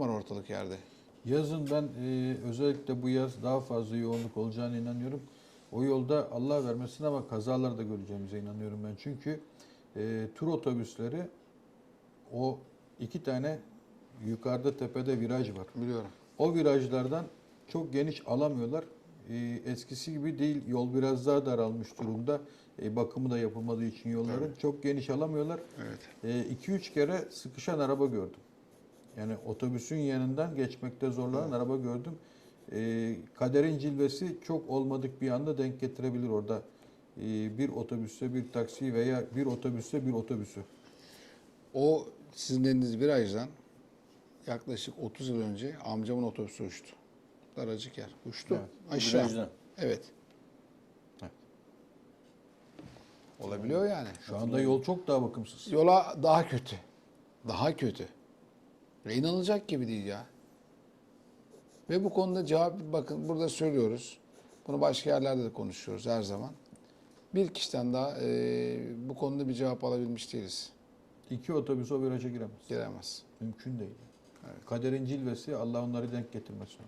var ortalık yerde. Yazın ben e, özellikle bu yaz daha fazla yoğunluk olacağına inanıyorum. O yolda Allah vermesin ama kazalar da göreceğimize inanıyorum ben. Çünkü e, tur otobüsleri o iki tane yukarıda tepede viraj var. Biliyorum. O virajlardan çok geniş alamıyorlar. E, eskisi gibi değil. Yol biraz daha daralmış durumda. E, bakımı da yapılmadığı için yolların çok geniş alamıyorlar. Evet. 2-3 kere sıkışan araba gördüm. Yani otobüsün yanından geçmekte zorlanan Evet. araba gördüm. Ee, kaderin cilvesi çok olmadık bir anda denk getirebilir orada. Ee, bir otobüste bir taksi veya bir otobüste bir otobüsü. O sizin dediğiniz virajdan yaklaşık 30 yıl önce amcamın otobüsü uçtu. Daracık yer. Uçtu. Evet. Aşağı. Virajdan. Evet. Olabiliyor yani. Şu anda yol çok daha bakımsız. Yola daha kötü. Daha kötü. Ve inanılacak gibi değil ya. Ve bu konuda cevap bakın burada söylüyoruz. Bunu başka yerlerde de konuşuyoruz her zaman. Bir kişiden daha eee, bu konuda bir cevap alabilmiş değiliz. İki otobüs o viraja giremez. Giremez. Mümkün değil. Kaderin cilvesi Allah onları denk getirmesin.